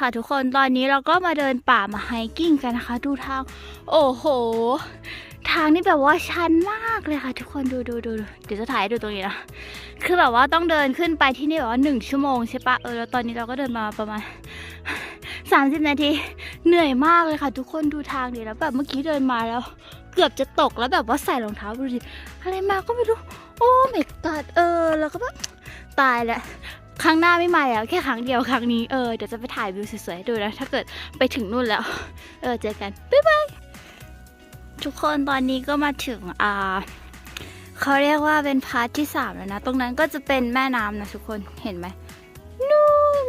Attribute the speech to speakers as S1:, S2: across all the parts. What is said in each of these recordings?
S1: ค่ะทุกคนตอนนี้เราก็มาเดินป่ามาไฮกิ้งกันนะคะ ดูทางโอ้โห ทางนี่แบบว่าชันมากเลยค่ะทุกคนดูดูดูเดี๋ยวจะถ่ายดูตรงนี้นะคือแบบว่าต้องเดินขึ้นไปที่นี่แบบว่าหนึ่งชั่วโมงใช่ปะเออแล้วตอนนี้เราก็เดินมาประมาณ30นาทีเหนื่อยมากเลยค่ะ ทุกคนดูทางดิแล้วแบบเมื่อกี้เดินมาแล้ว เกือบจะตกแล้วแบบว่าใส่รองเท้าดูดิอะไรมาก็ไม่รู้ โอ้เมกาดเออ แล้วก็แบบตายแหล้ว ครั้งหน้าไม่มาแล้วแค่ครั้งเดียวครั้งนี้เออเดี๋ยวจะไปถ่ายวิวสวยๆดูนะถ้าเกิดไปถึงนู่นแล้ว เออเจอกันบ๊ายบายทุกคนตอนนี้ก็มาถึงอ่าเขาเรียกว่าเป็นพาร์ทที่สามแล้วนะ ตรงนั้นก็จะเป็นแม่น้ำนะทุกคนเห็นไหมนู่น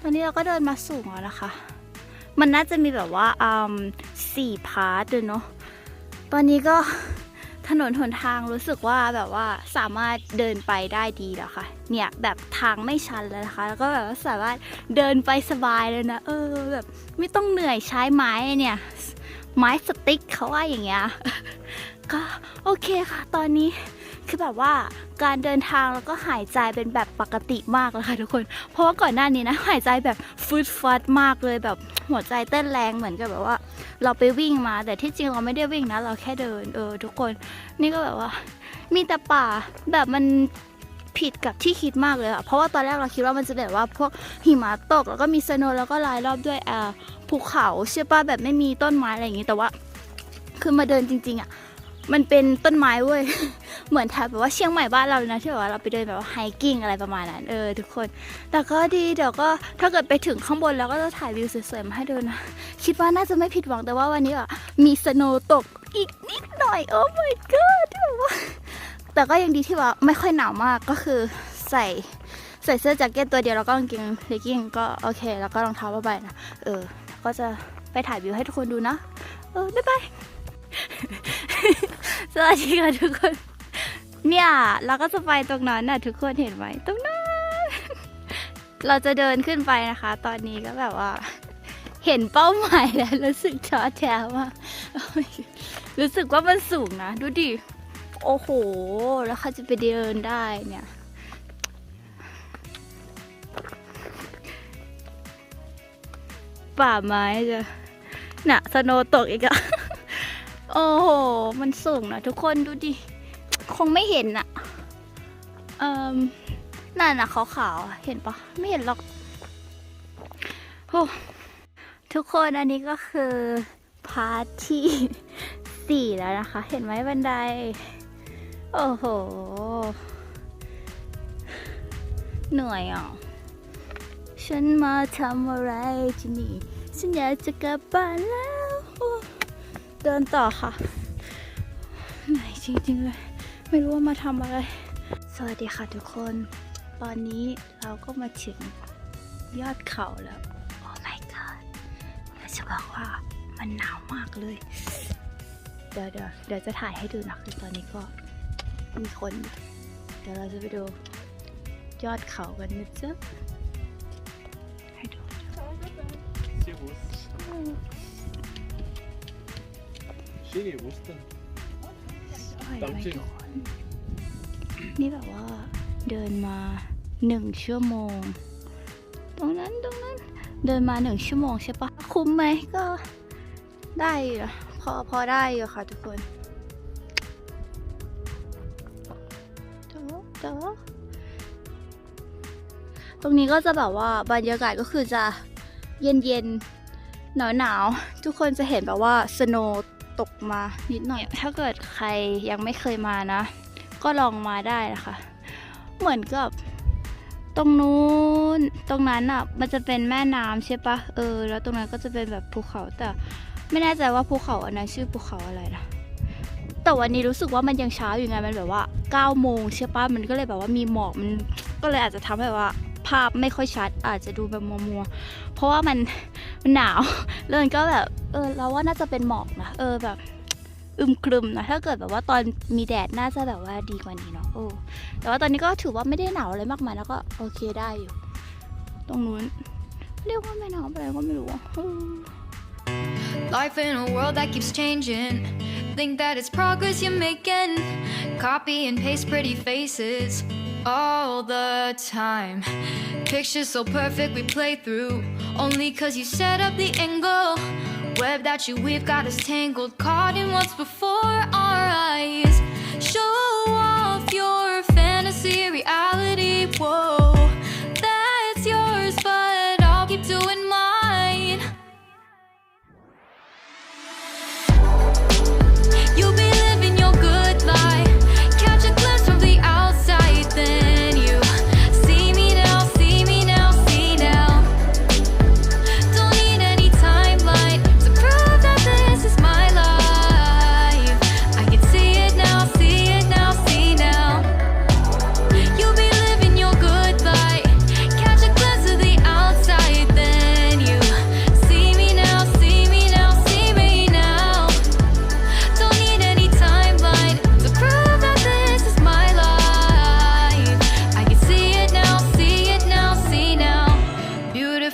S1: ตอนนี้เราก็เดินมาสูงแล้วนะคะ มันน่าจะมีแบบว่าอืมสี่พาร์ทเลยเนาะตอนนี้ก็ ถนนหนทางรู้สึกว่าแบบว่าสามารถเดินไปได้ดีแล้วค่ะ เนี่ยแบบทางไม่ชันแล้วนะคะ แล้วก็แบบว่าสามารถเดินไปสบายเลยนะ เออแบบไม่ต้องเหนื่อยใช้ไม้เนี่ย ไม้สติ๊กเขาว่าอย่างเงี้ย ก็โอเคค่ะ ตอนนี้ คือแบบว่าการเดินทางแล้วก็หายใจเป็นแบบปกติมากเลยค่ะทุกคน เพราะว่าก่อนหน้านี้นะหายใจแบบฟืดฟัดมากเลยแบบหัวใจเต้นแรงเหมือนกับแบบว่า เราไปวิ่งมา แต่ที่จริงเราไม่ได้วิ่งนะ เราแค่เดินเออทุกคน นี่ก็แบบว่า มีแต่ป่าแบบมันผิดกับที่คิดมากเลยอะเพราะว่าตอนแรกเราคิดว่ามันจะแบบว่าพวกหิมะตกแล้วก็มีสโนว์แล้วก็รายรอบด้วยอ่าภูเขาใช่ป่ะแบบไม่มีต้นไม้อะไรอย่างงี้แต่ว่าคือมาเดินจริง ๆอะ มันเป็นต้นไม้เว้ย เหมือนแถบแบบว่าเชียงใหม่บ้านเราเลยนะที่แบบว่าเราไปเดินแบบว่าไฮกิ้งอะไรประมาณนั้นเออทุกคน แต่ก็ดีเดี๋ยวก็ถ้าเกิดไปถึงข้างบนแล้วก็จะถ่ายวิวสวยๆมาให้ดูนะ คิดว่าน่าจะไม่ผิดหวังแต่ว่าวันนี้อะมีสโนว์ตกอีกนิดหน่อยโอ้ my god ที่แบบว่าแต่ก็ยังดีที่ว่าไม่ค่อยหนาวมากก็คือใส่ใส่เสื้อแจ็คเก็ตตัวเดียวแล้วก็กางเกงเลกกิ้งก็โอเค แล้วก็รองเท้าผ้าใบนะเออ ก็จะไปถ่ายวิวให้ทุกคนดูนะ เออบ๊ายบาย สวัสดีค่ะทุกคน เนี่ย เราก็จะไปตรงนั้นน่ะ ทุกคนเห็นไหมตรงนั้น เราจะเดินขึ้นไปนะคะ ตอนนี้ก็แบบว่า เห็นเป้าหมายแล้วรู้สึกท้อแท้มารู้สึกว่ามันสูงนะ ดูดิ โอ้โห แล้วเขาจะไปเดินได้เนี่ยป่าไม้จะน่ะสโนว์ตกอีกอะ โอ้โห มันสูงนะทุกคนดูดิ คงไม่เห็นอะเอ่มนั่นน่ะขาวๆ เห็นปะไม่เห็นหรอกโอ้ทุกคนอันนี้ก็คือ พาร์ทที่สี่แล้วนะคะ เห็นไหมบันได โอ้โห เหนื่อยอะ ฉันมาทำอะไรที่นี่ ฉันอยากจะกลับบ้านแล้ว เดินต่อค่ะเหนจริงๆเลย ไม่รู้ว่ามาทำอะไร สวัสดีค่ะทุกคน ตอนนี้เราก็มาถึงยอดเขาแล้ว โอ้ my god อยาจะบอกว่ามันหนาวมากเลย เดี๋ยวเดี๋ยวเดี๋ยวจะถ่ายให้ดูนะคือตอนนี้ก็มีคน เดี๋ยวเราจะไปดูยอดเขากันนะจ๊ะให้ดู
S2: Servus. Schöne Ostern.
S1: สวยไหม
S2: ตามจริง
S1: ทุกคน นี่แบบว่าเดินมาหนึ่งชั่วโมง ตรงนั้นตรงนั้น เดินมาหนึ่งชั่วโมงใช่ปะคุ้มไหมก็ได้อยู่นะพอพอได้อยู่ค่ะทุกคนแต่ว่าแต่ว่าตรงนี้ก็จะแบบว่าบรรยากาศก็คือจะเย็นเย็นหนาวหนาวๆทุกคนจะเห็นแบบว่าสโน ตกมานิดหน่อย ถ้าเกิดใครยังไม่เคยมานะ ก็ลองมาได้นะคะ เหมือนกับตรงนู้นตรงนั้นอะ มันจะเป็นแม่น้ำใช่ปะเออ แล้วตรงนั้นก็จะเป็นแบบภูเขาแต่ไม่แน่ใจว่าภูเขาอันนั้นชื่อภูเขาอะไรนะแต่วันนี้รู้สึกว่ามันยังเช้าอยู่ไงมันแบบว่า9ก้าโมงใช่ปะมันก็เลยแบบว่ามีหมอกมันก็เลยอาจจะทำให้แบบว่า ภาพไม่ค่อยชัด อาจจะดูแบบมัวๆเพราะว่ามันมันหนาวแล้วมันก็แบบเออเราว่าน่าจะเป็นหมอกนะเออแบบอึมครึมนะถ้าเกิดแบบว่าตอนมีแดดน่าจะแบบว่าดีกว่านี้เนาะโอ้แต่ว่าตอนนี้ก็ถือว่าไม่ได้หนาวอะไรมากมายแล้วก็โอเคได้อยู่ ตรงนู้นเรียกว่าไม่หนาวอะไรก็ไม่รู้
S3: Life in a world that keeps changing. Think that it's progress you're making. Copy and paste pretty faces. All the time. Pictures so perfect we play through. Only cause you set up the angle. Web that you weave got us tangled. Caught in what's before our eyes.